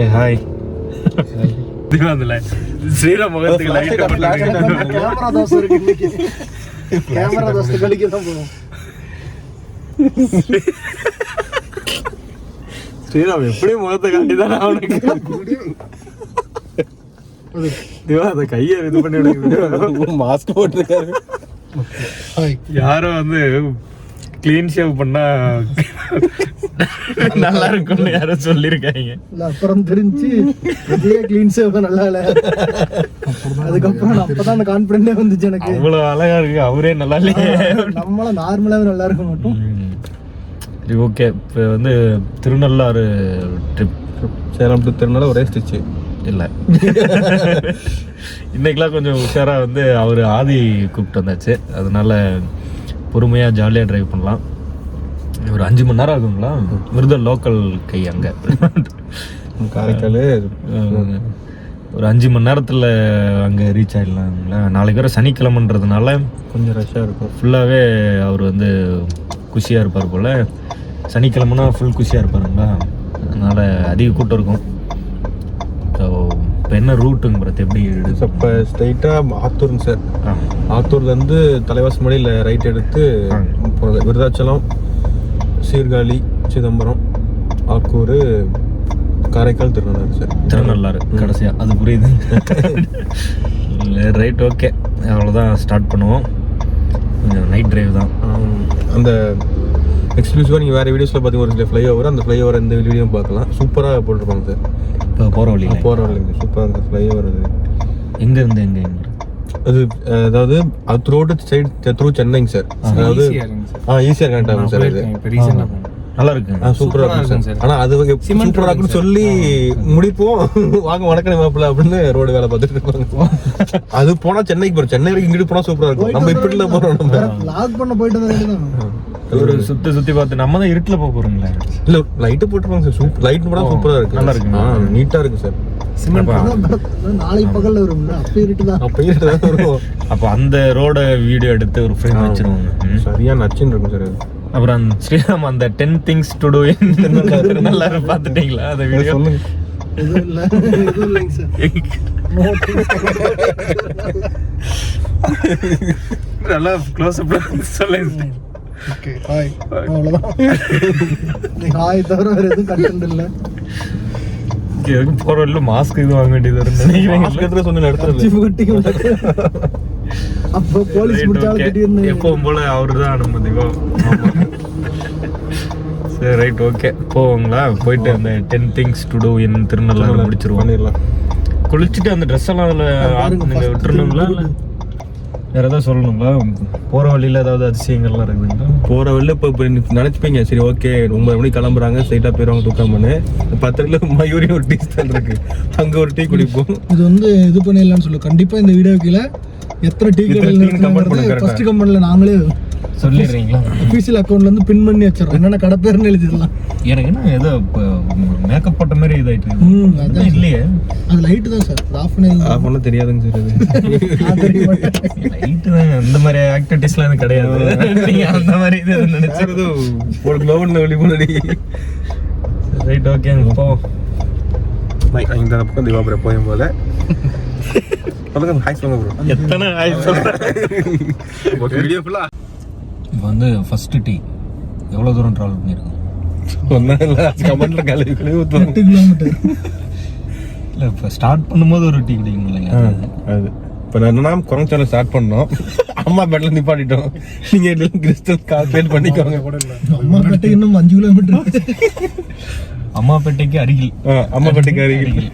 ஏ hi Sriram முகத்துக்கு light camera dosa இருக்கு இன்னைக்கு. கேமரா தோசை கழிக்க தான் போவோம். ஸ்ரீராம் எப்படி முகத்தை காட்டி தானே அவனுக்கு திவா அந்த கையை இது பண்ணி விடுங்க மாஸ்க் போட்டிருக்காரு. யாரும் வந்து க்ளீன் ஷேவ் பண்ணா நல்லா இருக்கும்னு யாரும் சொல்லியிருக்காங்க அப்புறம் தெரிஞ்சு இதே க்ளீன் சேவ் நல்லா இல்ல. அதுக்கப்புறம் அப்பதான் அந்த கான்பிடண்டே வந்துச்சு எனக்கு. அவ்வளோ அழகா இருக்கு அவரே நல்லா இல்லையே. நம்மள நார்மலாவே நல்லா இருக்க மாட்டோம். சரி ஓகே இப்போ வந்து திருநள்ளாறு ட்ரிப் சேலம் டு திருநாள் ஒரே ஸ்டிச்சு இல்லை. இன்னைக்கெல்லாம் கொஞ்சம் உஷாராக வந்து அவர் ஆதி கூப்பிட்டு வந்தாச்சு. அதனால பொறுமையாக ஜாலியாக டிரைவ் பண்ணலாம். ஒரு அஞ்சு மணி நேரம் ஆகுங்களா? விருத லோக்கல் கை அங்கே. காரைக்கால் ஒரு அஞ்சு மணி நேரத்தில் அங்கே ரீச் ஆகிடலாங்களா நாளைக்கு வர சனிக்கிழமைன்றதுனால கொஞ்சம் ரஷ்ஷாக இருக்கும். ஃபுல்லாகவே அவர் வந்து குஷியாக இருப்பார் போல். சனிக்கிழமைனா ஃபுல் குஷியாக இருப்பாருங்களா? அதனால் அதிக கூட்டம் இருக்கும். ஸோ இப்போ என்ன ரூட்டுங்க பிரத் எப்படி இப்போ ஸ்ட்ரைட்டாக ஆத்தூருங்க சார் ஆத்தூர்லேருந்து தலைவாசி மலையில் ரைட் எடுத்து விருதாச்சலம் சீர்காழி சிதம்பரம் ஆக்கூர் காரைக்கால் திருநள்ளாறு சார். திருநள்ளாறு கடைசியாக அது புரியுது. ரைட் ஓகே அவ்வளோதான் ஸ்டார்ட் பண்ணுவோம். கொஞ்சம் நைட் டிரைவ் தான். அந்த எக்ஸ்க்ளூசிவாக நீங்கள் வேறு வீடியோஸில் பார்த்தீங்க ஒரு சில ஃப்ளைஓவர் அந்த ஃப்ளைஓவர் இந்த வீடியோ பார்க்கலாம். சூப்பராக போட்டிருப்பாங்க சார். இப்போ போகிற வழியில். போகிற இல்லைங்க சூப்பராக இருக்குது ஃப்ளைஓவர் அது. எங்கேருந்து எங்கே எங்கே? அது அதாவது அது த்ரூ சைடு த்ரூ சென்னைங்க சார் அதாவது ஆ ஈஸியாக கனெக்ட் ஆகும் சார் இது. நல்லா இருக்கு. ஆ சூப்பராக இருக்கும் சார் ஆனால் அது சூப்பராக இருக்குன்னு சொல்லி முடிப்போம். வாங்க வணக்கம் மாப்பிள்ள அப்படின்னு ரோடு வேலை பார்த்துட்டு இருப்பாங்க. அது போனால் சென்னைக்கு போகிறோம் சென்னை வரைக்கும் இங்கிட்டு போனால் சூப்பராக இருக்கும். நம்ம இப்படி இல்லை போகிறோம் நம்ம. லாக் பண்ண போயிட்டு தான். ஒரு சுற்றி சுற்றி பார்த்து நம்ம தான் இருட்டில் போக போகிறோங்களே இல்ல லைட்டு போட்டுருப்பாங்க சார் சூப் லைட் போட சூப்பரா இருக்கு. நல்லா இருக்குங்களா? ஆ, நீட்டா இருக்கு சார் நாளைக்கு பகல்ல வரும்ல. அப்ப இருட்டு தான் அப்ப இருட்டு தான் வரும். அப்போ அந்த ரோட வீடியோ எடுத்து ஒரு ஃப்ரேம் வச்சிருவாங்க. சரியா நச்சுன்னு இருக்கும் சார் அப்புறம் அந்த ஸ்ரீராம் அந்த ten things to do Thirunallar பார்த்துட்டீங்களா? அந்த வீடியோ சொல்லுங்க. எதுவும் இல்ல. எதுவும் இல்லைங்க சார். நல்லா க்ளோஸ் அப் சொல்லுங்க. ஓகே ஹாய் அவ்வளவுதான். நீ ஹாய் தவிர வேற எதுவும் கண்டென்ட் இல்ல. எதுக்கும் போற வழியில மாஸ்க் இது வாங்க வேண்டியது வரும்னு நினைக்கிறேன் ஆஸ்பத்திரி சொன்ன இடத்துல சிப்பு கட்டி அப்போ போலீஸ் எப்பவும் போல அவரு தான் திவம் சரி ரைட் ஓகே போவோங்களா? போயிட்டு அந்த ten things to do in Thirunallar முடிச்சிருவோம். குளிச்சுட்டு அந்த ட்ரெஸ் எல்லாம் அதுல பாருங்க, நீங்க first விட்டுறணுங்களா இல்ல வேற ஏதாவது சொல்லணுங்களா? போற வழியில ஏதாவது அதிசயங்கள்லாம் இருக்குதுங்களா? போற வழியில இப்போ இப்போ நினைச்சுப்பீங்க. சரி ஓகே ஒன்பது மணிக்கு கிளம்புறாங்க? ஸ்ட்ரைட்டா போயிருவாங்க தூக்காமன்னு பத்திரில மயூரி ஒரு டீ ஸ்டாண்ட் இருக்கு. அங்க ஒரு டீ குடிப்போம். இது வந்து இது பண்ணிடலாம்னு சொல்லு. கண்டிப்பா இந்த வீடியோ கீழே எத்தனை டீ எத்தனை கடைகள் டீ comment பண்ணுங்க. ஃபர்ஸ்ட் கமெண்ட்ல நாங்களே சொல்லிடுறீங்களா? அஃபீஷியல் அக்கௌண்ட்ல இருந்து பின் பண்ணி வச்சிடறோம். என்னென்ன கடை எழுதிடலாம். எனக்கு என்ன ஏதோ மேக்கப் போட்ட மாதிரி இதாயிட்டு இருக்கு. இல்லையே? அது லைட்டு தான் சார். ஆஃப் பண்ணி ஆஃப் பண்ண தெரியாதுங்க சார் அது லைட்டு தான். அந்த மாதிரி ஆக்டிவிட்டிஸ்லாம் எனக்கு கிடையாது. நீங்க அந்த மாதிரி இது ஒரு கிலோமீட்டர் வெளி முன்னாடி ரைட் ஓகே போ. இந்த பக்கம் திவாபுரம் போயும் போல சொல்லுங்க ஹாய் சொல்லுங்க ப்ரோ எத்தனை சொல்றேன் ஒரு வீடியோ ஃபுல்லா இப்போ வந்து ஃபர்ஸ்ட் டீ எவ்வளோ தூரம் ட்ராவல் பண்ணியிருக்கோம் ஒன்றும் இல்லை கமெண்ட்ல கழுவி கழுவி எட்டு கிலோமீட்டர் இல்லை இப்போ ஸ்டார்ட் பண்ணும்போது ஒரு டீ குடிக்கணும் இல்லைங்க. அது. இப்போ நான் என்னன்னா குரங்கு சேனல் ஸ்டார்ட் பண்ணோம். அம்மா பெட்ல நிப்பாட்டிட்டோம். நீங்க எல்லாம் கிறிஸ்டல் கால்குலேட் பண்ணிக்கோங்க. அம்மா கட்டு இன்னும் அஞ்சு கிலோமீட்டர் அம்மாப்பேட்டைக்கு அருகில். ஆ, அம்மா பெட்டுக்கு அருகில்.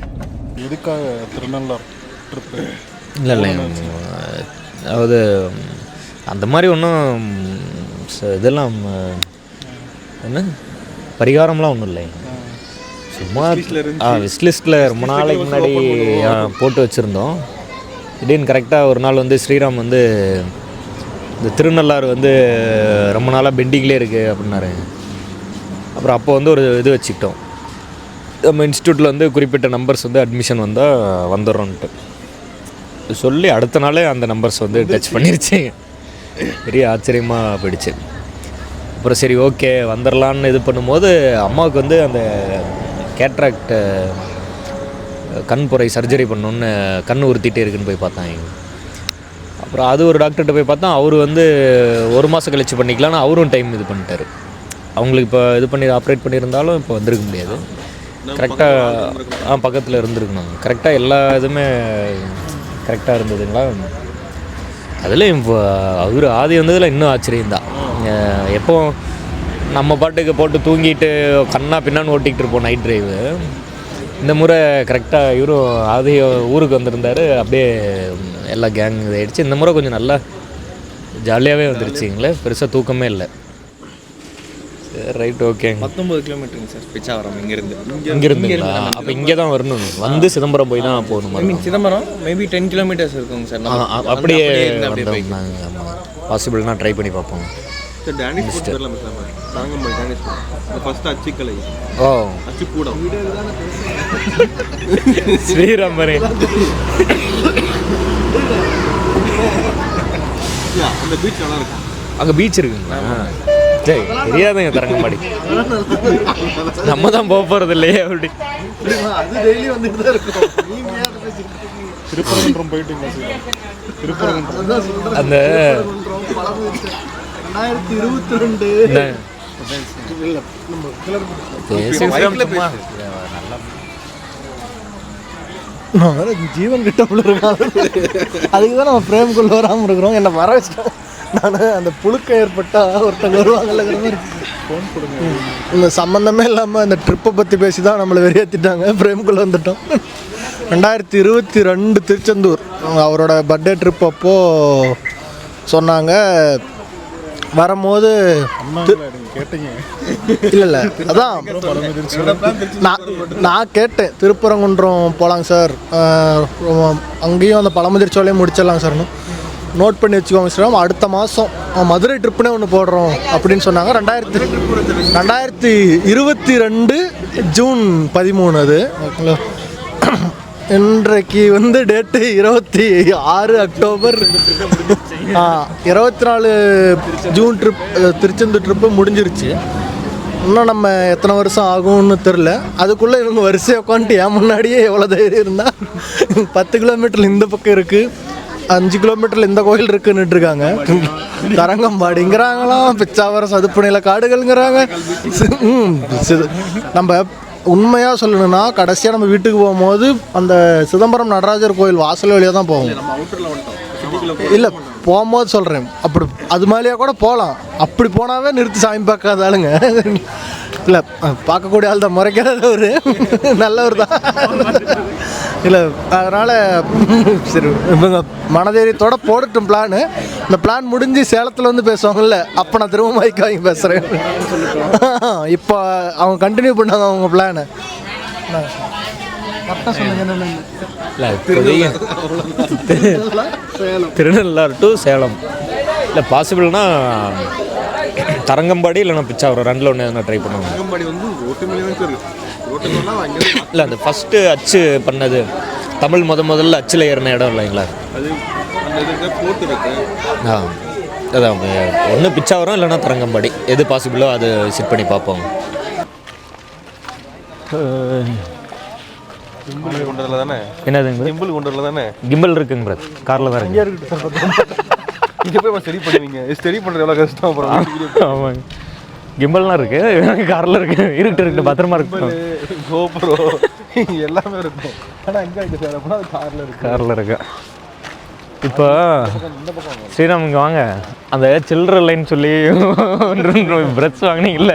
எதுக்காக திருநள்ளார் ட்ரிப்பு இல்லை இல்லை அதாவது அந்த மாதிரி ஒன்றும் இதெல்லாம் என்ன? பரிகாரம்லாம் ஒன்றும் இல்லை. சும்மா ஆ விஸ் லிஸ்ட்டில் ரொம்ப நாளைக்கு முன்னாடி போட்டு வச்சுருந்தோம். திடீர்னு கரெக்டாக ஒரு நாள் வந்து ஸ்ரீராம் வந்து இந்த திருநள்ளாறு வந்து ரொம்ப நாளாக பெண்டிங்லேயே இருக்குது அப்படின்னாரு. அப்புறம் அப்போ வந்து ஒரு இது வச்சுக்கிட்டோம். நம்ம இன்ஸ்டியூட்டில் வந்து குறிப்பிட்ட நம்பர்ஸ் வந்து அட்மிஷன் வந்தால் வந்துடுறோன்ட்டு. சொல்லி அடுத்த நாளே அந்த நம்பர்ஸ் வந்து டச் பண்ணிருச்சு. பெரிய ஆச்சரியமாக போயிடுச்சு. அப்புறம் சரி ஓகே வந்துடலான்னு இது பண்ணும்போது அம்மாவுக்கு வந்து அந்த கேட்ராக்ட் கண் புரை சர்ஜரி பண்ணணுன்னு கண் உறுத்திட்டே இருக்குன்னு போய் பார்த்தாங்க அப்புறம் அது ஒரு டாக்டர்கிட்ட போய் பார்த்தா அவர் வந்து ஒரு மாதம் கழிச்சு பண்ணிக்கலாம்னு அவரும் டைம் இது பண்ணிட்டாரு. அவங்களுக்கு இப்போ இது பண்ணி ஆப்ரேட் பண்ணியிருந்தாலும் இப்போ வந்திருக்க முடியாது. கரெக்டாக ஆ பக்கத்தில் இருந்திருக்கணும். கரெக்டாக எல்லா இதுவுமே கரெக்டாக இருந்ததுங்களா? அதில் அவர் ஆதி வந்ததில் இன்னும் ஆச்சரியம்தான். அஹ் எப்போ நம்ம பாட்டுக்கு போட்டு தூங்கிட்டு கண்ணா பின்னான்னு ஓட்டிக்கிட்டு இருப்போம் நைட் டிரைவு இந்த முறை கரெக்டாக இவரும் ஆதி ஊருக்கு வந்திருந்தாரு. அப்படியே எல்லா கேங் இதாகிடுச்சு இந்த முறை கொஞ்சம் நல்லா ஜாலியாகவே வந்துருச்சுங்களே. பெருசாக தூக்கமே இல்லை. ரைட் ஓகேங்க பத்தொம்பது கிலோமீட்டருங்க சார் பிச்சாவரம் இங்கேருந்து. இங்கே இருந்துங்களா அப்போ இங்கே தான் வரணும். வந்து சிதம்பரம் போய் தான் போகணும். I mean Chidambaram maybe ten kilometers இருக்குங்க சார் அப்படியே பாசிபிள்னா ட்ரை பண்ணி பார்ப்போம். சார் டேனிஷ் ஃபுட் தாங்கம்மா டேனிஷ் ஃபுட் ஃபர்ஸ்ட் அச்சிக்கலை. ஓ. அச்சு கூடம் ஸ்ரீராமரே அந்த பீச் நல்லா இருக்கும். அங்கே பீச் இருக்குங்களா? சரி தெரியாதுங்க தரங்கம்பாடி நம்ம தான் போக போகிறது இல்லையே அப்படி. அது டெய்லி வந்துட்டு தான் இருக்கும்? திருப்பரங்குன்றம் போயிட்டீங்களா சார். திருப்பரங்குன்றம். அந்த. ரெண்டாயிரத்தி இருபத்தி ரெண்டு ஜீவன் கிட்ட அதுக்கு தான் நம்ம பிரேம்குள்ள வராமல் இருக்கிறோம். என்னை வர வச்சிட்டோம். நான் அந்த புழுக்கம் ஏற்பட்டா ஒருத்தங்க வருவாங்கல்லங்கிற மாதிரி. ஃபோன் கொடுங்க. இந்த சம்மந்தமே இல்லாமல் இந்த ட்ரிப்பை பற்றி பேசி தான் நம்மளை வெறியேற்றிட்டாங்க பிரேம்குள்ளே வந்துட்டோம். ரெண்டாயிரத்தி இருபத்தி ரெண்டு திருச்செந்தூர் அவரோட பர்த்டே ட்ரிப் அப்போது சொன்னாங்க. வரும்போது கேட்டீங்க. இல்லை இல்லை அதான். நான் நான் கேட்டேன். திருப்பரங்குன்றம் போகலாங்க சார். அங்கேயும் அந்த பழமுதிர்ச்சோலையும் முடிச்சிடலாம் சார்னு. நோட் பண்ணி வச்சுக்கோங்க சார் அடுத்த மாதம் மதுரை ட்ரிப்புனே ஒன்று போடுறோம் அப்படின்னு சொன்னாங்க. ரெண்டாயிரத்தி ரெண்டாயிரத்தி இருபத்தி ரெண்டு ஜூன் பதிமூணு அது. ஓகேங்களா? இன்றைக்கு வந்து டேட்டு இருபத்தி ஆறு அக்டோபர். இருபத்தி நாலு ஜூன் ட்ரிப் திருச்செந்தூர் ட்ரிப்பு முடிஞ்சிருச்சு. இன்னும் நம்ம எத்தனை வருஷம் ஆகும்னு தெரில அதுக்குள்ளே இவங்க வரிசையாக உட்காந்துட்டு என் முன்னாடியே எவ்வளோ தைரியம் இருந்தால் பத்து கிலோமீட்டரில் இந்த பக்கம் இருக்குது அஞ்சு கிலோமீட்டரில் இந்த கோயில் இருக்குன்னுட்டு இருக்காங்க தரங்கம்பாடிங்கிறாங்களாம் பிச்சாவரம் நில காடுகள்ங்கிறாங்க. நம்ம உண்மையாக சொல்லணும்னா கடைசியாக நம்ம வீட்டுக்கு போகும்போது அந்த சிதம்பரம் நடராஜர் கோயில் வாசல் வழியாக தான் போவோம் இல்லை போகும்போது சொல்கிறேன் அப்படி அது மாதிரியா கூட போகலாம் அப்படி போனாவே நிறுத்தி சாமி பார்க்காத ஆளுங்க. இல்லை பார்க்கக்கூடிய ஆள் தான் முறைக்காத ஒரு நல்லவர் தான் இல்லை அதனால் சரி இவங்க மனதைரியத்தோட போடட்டும் பிளானு இந்த பிளான் முடிஞ்சு சேலத்தில் வந்து பேசுவாங்கல்ல அப்போ நான் திரும்ப மைக் வாங்கி பேசுகிறேன் இப்போ அவங்க கண்டினியூ பண்ணாங்க அவங்க பிளானை திருநள்ளாறு டு சேலம் இல்லை பாசிபிள்னா தரங்கம்பாடி இல்லைன்னா பிச்சாவரம் ரெண்டில் ஒன்று எதனா ட்ரை பண்ணுவாங்க தரங்கம்பாடி வந்து இல்லை அந்த ஃபஸ்ட்டு அச்சு பண்ணது. தமிழ் முத முதல்ல அச்சில் ஏறின இடம் இல்லைங்களா? அது ஆ அதான் ஒன்று பிச்சாவரம் இல்லைன்னா தரங்கம்பாடி. எது பாசிபிளோ அது செட் பண்ணி பார்ப்போம். என்னதுங்க? சிம்பிள் கொண்டதில் தானே? கிம்பல் இருக்குங்க பிரத் காரில் தான் இருக்கு. இங்கே போய் ஸ்டடி பண்ணுவீங்க? ஸ்டடி பண்ணுறது எவ்வளோ கஷ்டம் அப்புறம் ஆமாங்க. கிம்பல்லாம் இருக்கு. காரில் இருக்கு. இருட்டு இருக்கு. பத்திரமா இருக்கு கோப்ரோ எல்லாமே இருக்கும். ஆனால் எங்கே இருக்கு சார் அப்படின்னா அது காரில் இருக்கு. காரில் இருக்கு. இப்போ ஸ்ரீராம் இங்கே வாங்க. அந்த சில்லற லைன் சொல்லி பிரட்ஸ் வாங்கினீங்கல்ல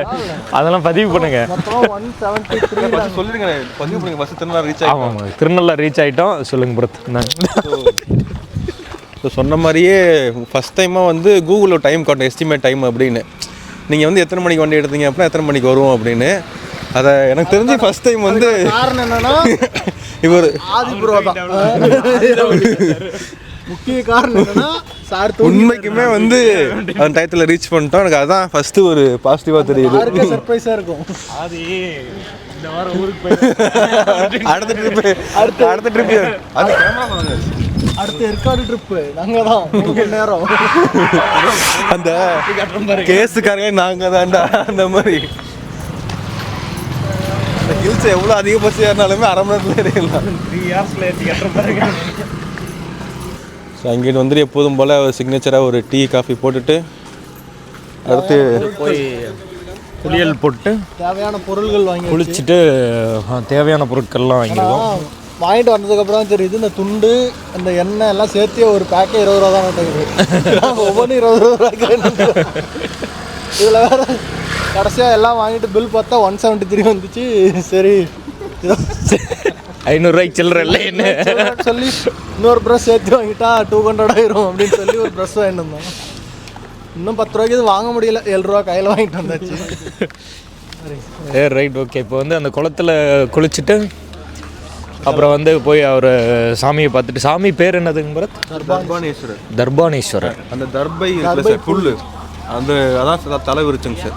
அதெல்லாம் பதிவு பண்ணுங்க. சொல்லிடுங்க பதிவு பண்ணுங்க. ரீச் ஆகும் ஆமாம் ஆமாம். திருநெல்வேலி ரீச் ஆகிட்டோம் சொல்லுங்க பிரத் ஸோ சொன்ன மாதிரியே ஃபஸ்ட் டைமாக வந்து கூகுளில் டைம் காட்டும் எஸ்டிமேட் டைம் அப்படின்னு. நீங்கள் வந்து எத்தனை மணிக்கு வண்டி எடுத்தீங்க அப்படின்னா எத்தனை மணிக்கு வரும் அப்படின்னு. அதை எனக்கு தெரிஞ்சு ஃபஸ்ட் டைம் வந்து காரணம் என்னன்னா இவர் முக்கிய காரணம் என்னன்னா சார் உண்மைக்குமே வந்து அந்த டயத்தில் ரீச் பண்ணிட்டோம். எனக்கு அதான் ஃபஸ்ட்டு ஒரு பாசிட்டிவாக தெரியுது. யாருக்கே சர்ப்ரைஸாக இருக்கும்? அடுத்த ட்ரிப்பு அடுத்த அடுத்த ட்ரிப்பு அது கேமரா அடுத்து ஏற்காடு ட்ரிப்பு நாங்கள் தான் நேரம். அந்த கேஸுக்காரங்க நாங்கள் தான்டா அந்த மாதிரி. அந்த ஹில்ஸ் எவ்வளோ அதிகபட்சம் ஏறினாலுமே அரை மணி நேரத்தில் ஏறிடலாம். த்ரீ ஹார்ஸில் ஏற்றி கட்டுற பாருங்க. ஸோ அங்கிட்டு வந்துட்டு எப்போதும் போல் ஒரு சிக்னேச்சராக ஒரு டீ காஃபி போட்டுட்டு அடுத்து போய் குளியல் போட்டு தேவையான பொருள்கள் வாங்கி குளிச்சுட்டு தேவையான பொருட்கள்லாம் ஆ, வாங்கிட்டு வந்ததுக்கப்புறம் தான் தெரியுது இந்த துண்டு அந்த எண்ணெய் எல்லாம் சேர்த்து ஒரு பேக்கே இருபது ரூபா தான் இருக்குது ஒவ்வொன்றும் இருபது ரூபாய்க்கு இதில் வேற கடைசியாக எல்லாம் வாங்கிட்டு பில் பார்த்தா ஒன் செவன்ட்டி த்ரீ வந்துச்சு. சரி ஐநூறுரூவாய்க்கு சில்லற இல்லை என்ன? இதோ சொல்லி இன்னொரு ப்ரெஷ் சேர்த்து வாங்கிட்டா டூ ஹண்ட்ரட் ஆயிரும் அப்படின்னு சொல்லி ஒரு ப்ரெஷ் வாங்கிட்டு வந்தோம். இன்னும் பத்து ரூபாய்க்கு இது வாங்க முடியல. ஏழு ரூபா கையில் வாங்கிட்டு வந்தாச்சு. ரைட் ஓகே இப்போ வந்து அந்த குளத்துல குளிச்சுட்டு அப்புறம் வந்து போய் அவர் சாமியை பார்த்துட்டு சாமி பேர் என்னதுங்க பரத்? தர்பானேஸ்வரர். தர்பானேஸ்வரர். அந்த தர்பை சார் புல்லு. அந்த அதான் சார் தலை விரிச்சுங்க சார்.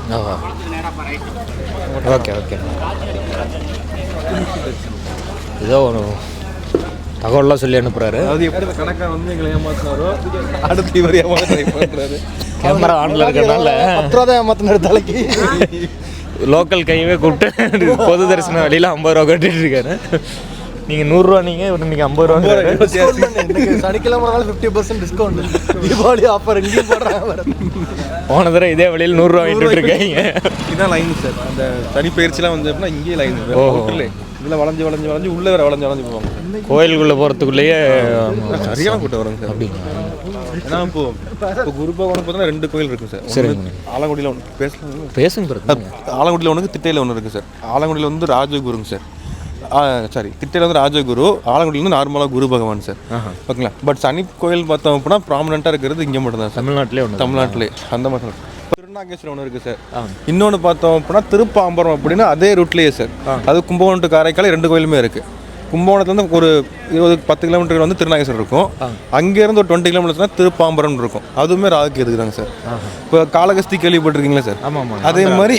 Okay okay. ஏதோ ஒரு தகவல்லாம் சொல்லி அனுப்புகிறாரு அதாவது எப்படி இந்த கணக்கார் வந்து எங்களை ஏமாத்தினாரோ அடுத்து இவர் ஏமாத்த ட்ரை பண்ணுறாரு கேமரா ஆனில் இருக்கறனால. பத்து ரூபா தான் ஏமாத்தினாரு தலைக்கு. லோக்கல் கையவே கூப்பிட்டு பொது தரிசனம் வெளியில் ஐம்பது ரூபா கட்டிட்டு இருக்காரு. நீங்கள் நூறுரூவா நீங்கள் நீங்கள் ஐம்பது ரூபா இன்னைக்கு சனிக்கிழமை fifty percent discount Deepavali offer எங்கேயும் போடுறாங்க. போன தடவை இதே வழியில் நூறுரூவா வாங்கிட்டு இருக்காங்க. இதான் லைன் சார் அந்த தனி பயிற்சிலாம் வந்து அப்படின்னா இங்கேயே லைன் இல்லை. இதில் வளைஞ்சு வளைஞ்சு வளைஞ்சு உள்ளே வேற வளைஞ்சு வளைஞ்சு போவாங்க. கோயிலுக்குள்ளே போகிறதுக்குள்ளேயே சரியான கூட்டம் வருங்க சார் அப்படிங்களா? ஏன்னா இப்போ இப்போ குரு பகவானுக்கு பார்த்தீங்கன்னா ரெண்டு கோயில் இருக்கு சார் சரிங்க. ஆலங்குடியில் ஒன்று பேசலாம். பேசுங்க ஆலங்குடியில் ஒன்று திட்டையில் ஒன்று இருக்குது சார் ஆலங்குடியில் வந்து ராஜகுருங்க சார் சாரி திட்டையில் வந்து ராஜகுரு ஆலங்குடியில் வந்து நார்மலாக குரு பகவான் சார். ஓகேங்களா? பட் சனி கோயில் பார்த்தோம் அப்படின்னா ப்ராமினெண்ட்டாக இருக்கிறது இங்கே மட்டும் தான் சார். தமிழ்நாட்டிலே ஒன்று தமிழ்நாட்டிலே. அந்த மாதிரி. திருநாகேஸ்வரம் ஒன்று இருக்குது சார். இன்னொன்று பார்த்தோம் அப்படின்னா திருப்பாம்பரம் அப்படின்னா அதே ரூட்லேயே சார். அது கும்பகோணம் to காரைக்கால் ரெண்டு கோயிலுமே இருக்குது கும்பகோணத்துலேருந்து ஒரு இருபது பத்து கிலோமீட்டர் வந்து திருநாகேஸ்வரம் இருக்கும். அங்கேருந்து ஒரு டுவெண்ட்டி கிலோமீட்டர்ஸ்னா திருப்பாம்பரம் இருக்கும். அதுவுமே ராகுக்கு இருக்குதாங்க சார்? இப்போ காளகஸ்தி கேள்விப்பட்டிருக்கீங்களா சார்? ஆமாம் ஆமாம் அதே மாதிரி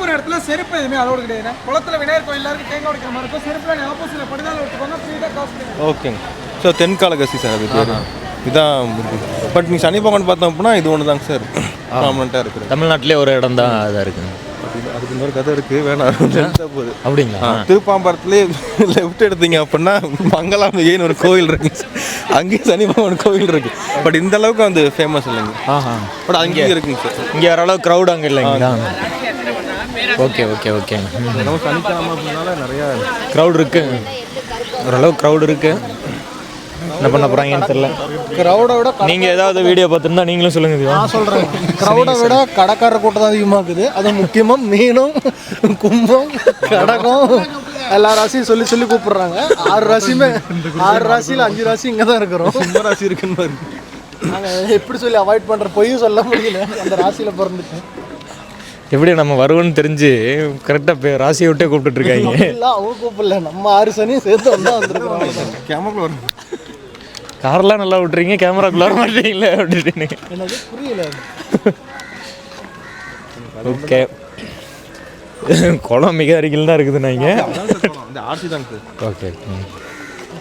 போற இடத்துல செருப்பு எதுவுமே அலோடு கிடையாது குளத்துல விநாயகர் கோயில் இருக்கு தேங்காய் உடைக்கிற மாதிரி இருக்கும். செருப்பு ஆப்போசிட்ல படிதால விட்டுக்கோங்க ஃப்ரீடா காசு ஓகேங்க. ஸோ தென்காலகஸ்தி சார் அது பேர். இதான் பட் நீ சனி பகவான் பார்த்தோம் அப்படின்னா இது ஒன்று தாங்க சார் ப்ராமினெண்ட்டாக இருக்குது தமிழ்நாட்டிலே ஒரு இடம் தான் அதாக இருக்குங்க. அதுக்கு இன்னொரு கதை இருக்குது வேணாம் போகுது. அப்படிங்களா? திருப்பாம்பரத்துலேயே லெஃப்ட் எடுத்தீங்க அப்படின்னா மங்களாம்பிகைன்னு ஒரு கோயில் இருக்கு. அங்கேயும் சனி பகவான் கோயில் இருக்கு. பட் இந்த அளவுக்கு வந்து ஃபேமஸ் இல்லைங்க. பட் அங்கேயும் இருக்குங்க சார் இங்கே ஓரளவு க்ரௌட் அங்கே இல்லைங்களா? ஓகே ஓகே ஓகே நம்ம சனிக்கிழமை அப்படின்னால நிறையா க்ரௌட் இருக்கு. ஓரளவு க்ரௌட் இருக்கு. என்ன பண்ண போகிறாங்கன்னு தெரியல. க்ரௌடை விட நீங்கள் ஏதாவது வீடியோ பார்த்துருந்தா நீங்களும் சொல்லுங்க திவா. நான் சொல்கிறேன் க்ரௌடை விட கடைக்காரர் கூட்டம் தான் அதிகமாக இருக்குது. அது முக்கியமாக மீனும் கும்பம் கடகம். எல்லா ராசியும் சொல்லி சொல்லி கூப்பிடுறாங்க. ஆறு ராசியுமே ஆறு ராசியில் அஞ்சு ராசி இங்கே தான் இருக்கிறோம் கும்பராசி இருக்குன்னு பாருங்க. நாங்கள் எப்படி சொல்லி அவாய்ட் பண்ணுற பொய்யும் சொல்ல முடியல. அந்த ராசியில் பிறந்துட்டேன். எப்படி நம்ம வருவோன்னு தெரிஞ்சு கரெக்டாக ராசியை விட்டே கூப்பிட்டுட்டு இருக்காங்க. இல்லை அவங்க கூப்பிடல. நம்ம ஆறு சனியும் சேர்த்து வந்தா வந்துருக்குறோம். கேமரா வரும் கார்லாம் நல்லா விட்டுறீங்க கேமராக்குள்ள வர மாட்டீங்களே அப்படின்னு. புரியல. ஓகே. குளம் மிக அருகில் தான் இருக்குது இந்த ஆர்சி சார். ஓகே.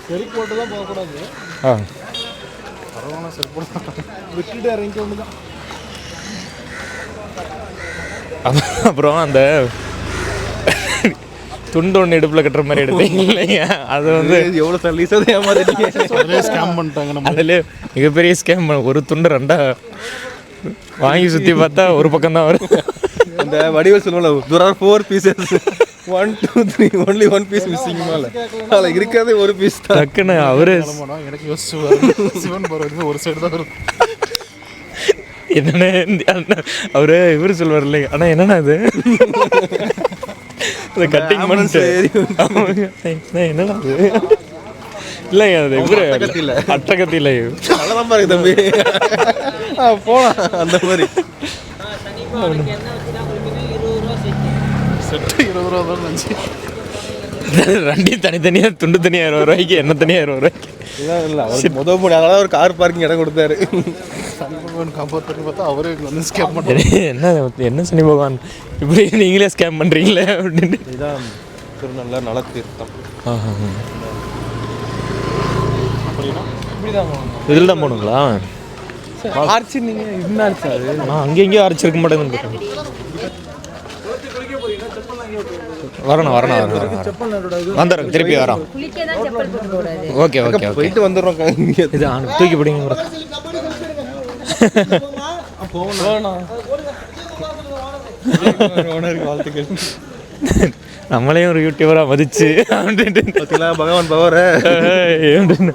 சரி போட்டு தான் போகக்கூடாது. ஆ. விட்டுட்டு இறங்கி ஒன்று தான் அப்புறம் அந்த துண்டு ஒன்று இடுப்பில் கட்டுற மாதிரி எடுத்தீங்க இல்லைங்க அது வந்து எவ்வளோ சார் லீஸாக ஏமாத்திட்டீங்க ஸ்கேம் பண்ணிட்டாங்க நம்ம. அதில் மிகப்பெரிய ஸ்கேம் ஒரு துண்டு ரெண்டா வாங்கி சுற்றி பார்த்தா ஒரு பக்கம் தான் வரும். அந்த வடிவல் சொல்லுவோம்ல துர் are four pieces one two three only one piece missing மேலே அதில் இருக்கிறதே ஒரு பீஸ் தான். டக்குன்னு அவரு எனக்கு யோசிச்சு. சிவன் பருவத்துக்கு ஒரு சைடு தான் இருக்கும். என்னென்ன அவரு இவர் சொல்வார் இல்லைங்க ஆனால் என்னண்ணா அது இந்த கட்டிங் பண்ணிட்டு. என்னடா இல்லைங்க அது இவரு அட்டகத்தில. அட்டகத்தில நல்லா தான் பாருங்க தம்பி போலாம் அந்த மாதிரி. செட்டு இருபது ரூபா தான் இருந்துச்சு. ரெண்டையும் தனித்தனியாக துண்டு தனியாக இருபது ரூபாய்க்கு என்ன தனியாக இருபது ரூபாய்க்கு. இல்லை இல்லை முதல் ஒரு கார் பார்க்கிங் இடம் கொடுத்தாரு. சனி பகவான் காப்பாற்றுன்னு பார்த்தா அவரே வந்து ஸ்கேம் பண்ணி என்ன என்ன சனி பகவான்? இப்படி நீங்களே ஸ்கேம் பண்ணுறீங்களே அப்படின்னு. இதுதான் திருநெல்ல நலத்தீர்த்தம். இதில் தான் போகணுங்களா? ஆர்ச்சி நீங்கள் இருந்தாலும் சார் நான் அங்கே எங்கேயும் அரைச்சிருக்க மாட்டேங்குது வரணும் வரணும் வரணும் வந்துடுறோம் திருப்பி வரோம் குளிக்க தான் செப்பல் போட்டு போடாது ஓகே ஓகே போயிட்டு வந்துடுறோம் இது ஆ, தூக்கி பிடிங்க. ஓனருக்கு வாழ்த்துக்கள். நம்மளையும் ஒரு யூடியூபராக மதிச்சு அப்படின்ட்டு. பகவான் பவர அப்படின்னு.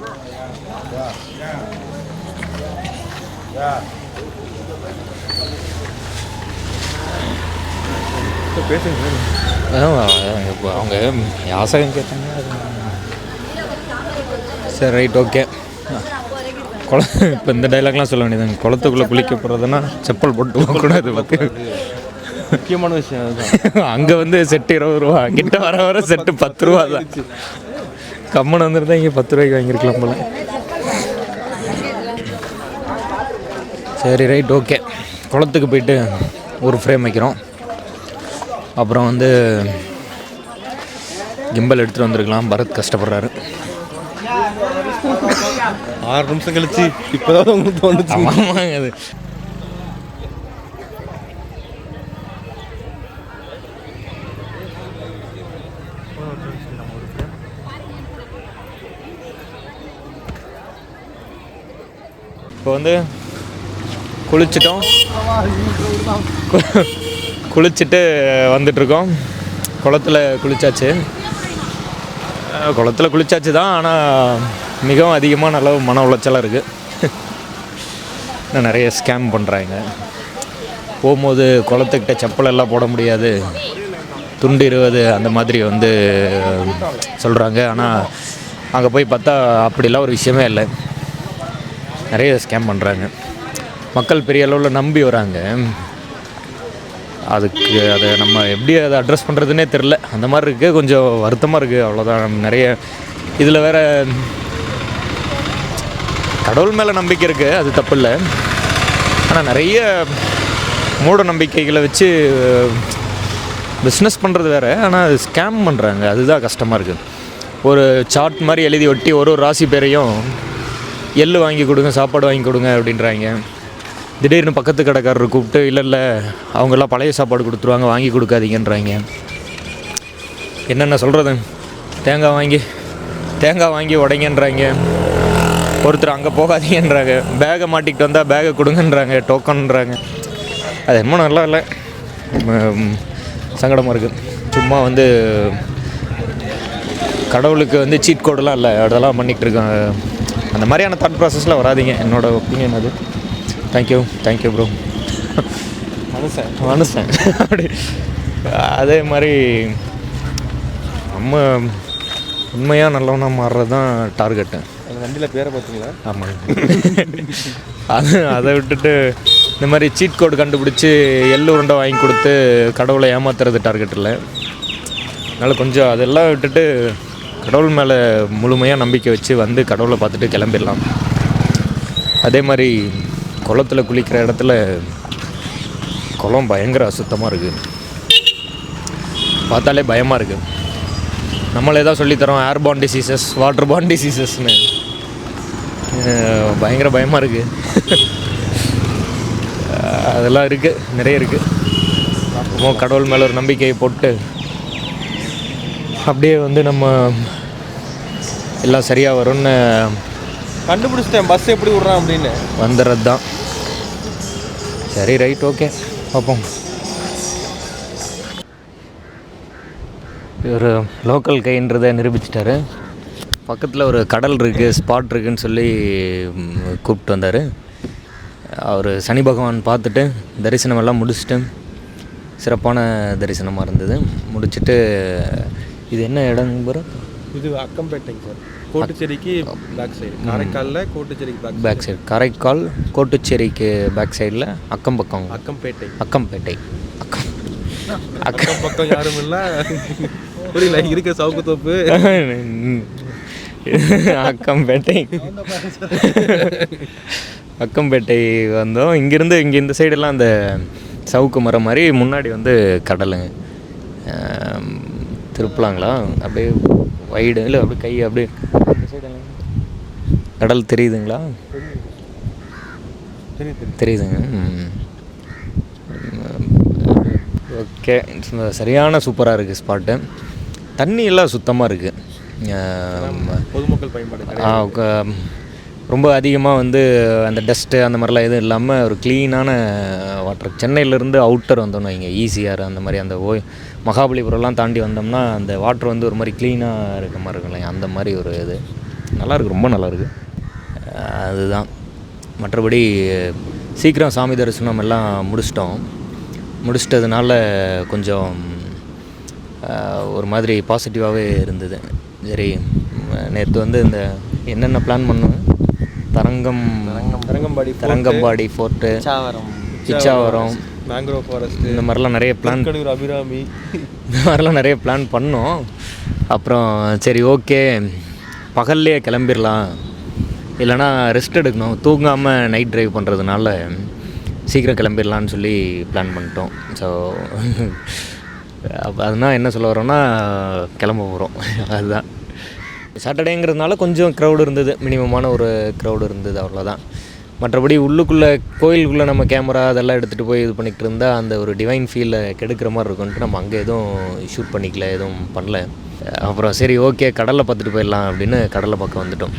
பேசுங்க. அவங்க யாசகம் கேட்டாங்க. சரி ரைட் ஓகே குள இப்போ இந்த டைலாக்லாம் சொல்ல வேண்டியது குளத்துக்குள்ளே குளிக்க போகிறதுனா செப்பல் போட்டு போகக்கூடாது பற்றி முக்கியமான விஷயம் அதுதான். அங்கே வந்து செட்டு இருபது ரூபா கிட்ட வர வர செட்டு பத்து ரூபா தான். கம்மன் வந்துருந்தா இங்கே பத்து ரூபாய்க்கு வாங்கியிருக்கலாம் போல. சரி ரைட் ஓகே குளத்துக்கு போயிட்டு ஒரு ஃப்ரேம் வைக்கிறோம். அப்புறம் வந்து கிம்பல் எடுத்துகிட்டு வந்திருக்கலாம். பரத் கஷ்டப்படுறாரு. ஆறு நிமிஷம் கழிச்சு இப்போதான் உங்களுக்கு தோணுச்சு. ஆமாங்க அது. இப்போ வந்து குளிச்சிட்டோம். குளிச்சுட்டு வந்துட்ருக்கோம் குளத்துல குளிச்சாச்சு. குளத்தில் குளத்துல குளிச்சாச்சு தான் ஆனால் மிகவும் அதிகமாக நல்ல மன உளைச்சலாக இருக்குது நிறைய ஸ்கேம் பண்ணுறாங்க போகும்போது குளத்துக்கிட்ட செப்பல் எல்லாம் போட முடியாது. துண்டு இருபது அந்த மாதிரி வந்து சொல்கிறாங்க ஆனால் அங்கே போய் பார்த்தா அப்படிலாம் ஒரு விஷயமே இல்லை. நிறைய ஸ்கேம் பண்ணுறாங்க மக்கள் பெரிய அளவில் நம்பி வராங்க. அதுக்கு அதை நம்ம எப்படி அதை அட்ரஸ் பண்ணுறதுனே தெரில அந்த மாதிரி இருக்குது கொஞ்சம் வருத்தமாக இருக்குது அவ்வளோதான் நிறைய இதில் வேற கடவுள் மேலே நம்பிக்கை இருக்குது அது தப்பு இல்லை. ஆனால் நிறைய மூட நம்பிக்கைகளை வச்சு பிஸ்னஸ் பண்ணுறது வேறு. ஆனால் ஸ்கேம் பண்ணுறாங்க அதுதான் கஷ்டமாக இருக்குது ஒரு சார்ட் மாதிரி எழுதி ஒட்டி ஒரு ஒரு ராசி பேரையும் எள்ளு வாங்கி கொடுங்க சாப்பாடு வாங்கி கொடுங்க அப்படின்றாங்க. திடீர்னு பக்கத்து கடைக்காரர் கூப்பிட்டு இல்லை இல்லை அவங்கெல்லாம் பழைய சாப்பாடு கொடுத்துருவாங்க வாங்கி கொடுக்காதீங்கன்றாங்க. என்னென்ன சொல்கிறது தேங்காய் வாங்கி தேங்காய் வாங்கி உடைங்கன்றாங்க. ஒருத்தர் அங்கே போகாதீங்கன்றாங்க. பேகை மாட்டிக்கிட்டு வந்தால் பேகை கொடுங்கன்றாங்க டோக்கன்ன்றாங்க அது என்னமோ நல்லா இல்லை. சங்கடமாக இருக்குது சும்மா வந்து கடவுளுக்கு வந்து சீட் கோடெலாம் இல்லை. அதெல்லாம் பண்ணிகிட்டு இருக்காங்க. அந்த மாதிரியான தாட் ப்ராசஸில் வராதீங்க. என்னோட ஒப்பீனியன் அது. தேங்க்யூ தேங்க்யூ ப்ரோ மனுஷன். மனுஷன். அப்படி. அதே மாதிரி நம்ம உண்மையாக நல்லவனா மாறுறது தான் டார்கெட்டு அந்த வண்டியில் பேரை பார்த்தீங்களா? ஆமாங்க அது அதை விட்டுட்டு இந்த மாதிரி சீட் கோடு கண்டுபிடிச்சி எள்ளு உருண்டை வாங்கி கொடுத்து கடவுளை ஏமாத்துறது டார்கெட் இல்லை அதனால் கொஞ்சம் அதெல்லாம் விட்டுட்டு கடவுள் மேலே முழுமையாக நம்பிக்கை வச்சு வந்து கடவுளை பார்த்துட்டு கிளம்பிடலாம். அதே மாதிரி குளத்துல குளிக்கிற இடத்துல குளம் பயங்கர அசுத்தமாக இருக்குது பார்த்தாலே பயமாக இருக்குது நம்மளே தான் சொல்லித்தரோம் ஏர்பான் டிசீசஸ் வாட்டர் பான் டிசீசஸ்னு பயங்கர பயமாக இருக்குது அதெல்லாம் இருக்குது நிறைய இருக்குது அப்புறமா கடவுள் மேலே ஒரு நம்பிக்கையை போட்டு அப்படியே வந்து நம்ம எல்லாம் சரியாக வரும்னு கண்டுபிடிச்சிட்டேன். பஸ் எப்படி விட்றான் அப்படின்னு. வந்துடுறது தான் சரி ரைட் ஓகே பார்ப்போம். ஒரு லோக்கல் கைன்றதை நிரூபிச்சிட்டாரு. பக்கத்தில் ஒரு கடல் இருக்குது ஸ்பாட் இருக்குன்னு சொல்லி கூப்பிட்டு வந்தார். அவர் சனி பகவான் பார்த்துட்டு தரிசனம் எல்லாம் முடிச்சுட்டு சிறப்பான தரிசனமாக இருந்தது. முடிச்சுட்டு இது என்ன இடம் ப்ரோ இது அக்கம்பேட்டைங்க சார் கோட்டுச்சேரிக்கு பேக் சைடு காரைக்காலில் கோட்டுச்சேரிக்கு பேக் பேக் சைடு காரைக்கால் கோட்டுச்சேரிக்கு பேக் சைடில் அக்கம் பக்கம் அக்கம்பேட்டை. அக்கம்பேட்டை. அக்கம் அக்கம் பக்கம் யாரும் இல்லை. புரியல இருக்க சவுக்கு தோப்பு. அக்கம்பேட்டை. அக்கம்பேட்டை வந்தோம். இங்கேருந்து இங்கே இந்த சைடெல்லாம் அந்த சவுக்கு மரம் மாதிரி முன்னாடி வந்து கடலுங்க. திருப்பலாங்களா? அப்படியே வைடு இல்லை அப்படியே கை அப்படியே கடல் தெரியுதுங்களா? தெரியுதுங்க. ஓகே. சரியான சூப்பராக இருக்குது ஸ்பாட்டு தண்ணி எல்லாம் சுத்தமாக இருக்குது பொதுமக்கள் பயன்பாடு ரொம்ப அதிகமாக வந்து அந்த டஸ்ட்டு அந்த மாதிரிலாம் எதுவும் இல்லாமல் ஒரு க்ளீனான வாட்டர் சென்னையிலேருந்து அவுட்டர் வந்தோம்னா இங்கே ஈஸியாக அந்த மாதிரி அந்த ஓய் மகாபலிபுரம்லாம் தாண்டி வந்தோம்னா அந்த வாட்டர் வந்து ஒரு மாதிரி க்ளீனாக இருக்க மாதிரி இருக்கும் அந்த மாதிரி ஒரு இது. நல்லாயிருக்கு ரொம்ப நல்லாயிருக்கு அதுதான். மற்றபடி சீக்கிரம் சாமி தரிசனம் எல்லாம் முடிச்சிட்டோம். முடிச்சிட்டதுனால கொஞ்சம் ஒரு மாதிரி பாசிட்டிவாகவே இருந்தது. சரி நேற்று வந்து இந்த என்னென்ன பிளான் பண்ணோம்? தரங்கம் Tharangambadi Tharangambadi fort Pichavaram mangrove forest இந்த மாதிரிலாம் நிறைய பிளான் கணியூர் அபிராமி. இந்த மாதிரிலாம் நிறைய பிளான் பண்ணோம். அப்புறம் சரி ஓகே பகல்லையே கிளம்பிடலாம் இல்லைனா ரெஸ்ட் எடுக்கணும். தூங்காமல் நைட் டிரைவ் பண்ணுறதுனால சீக்கிரம் கிளம்பிடலான்னு சொல்லி பிளான் பண்ணிட்டோம். ஸோ அப்போ அதனால் என்ன சொல்ல வரோன்னா கிளம்ப போகிறோம் அதுதான். சாட்டர்டேங்கிறதுனால கொஞ்சம் க்ரௌடு இருந்தது. மினிமமான ஒரு க்ரௌடு இருந்தது அவ்வளோதான் மற்றபடி உள்ளுக்குள்ளே கோயிலுக்குள்ளே நம்ம கேமரா அதெல்லாம் எடுத்துகிட்டு போய் இது பண்ணிக்கிட்டு இருந்தால் அந்த ஒரு டிவைன் ஃபீலை கெடுக்கிற மாதிரி இருக்குன்ட்டு நம்ம அங்கே எதுவும் ஷூட் பண்ணிக்கல எதுவும் பண்ணல. அப்புறம் சரி ஓகே கடலை பார்த்துட்டு போயிடலாம் அப்படின்னு கடலை பக்கம் வந்துட்டோம்.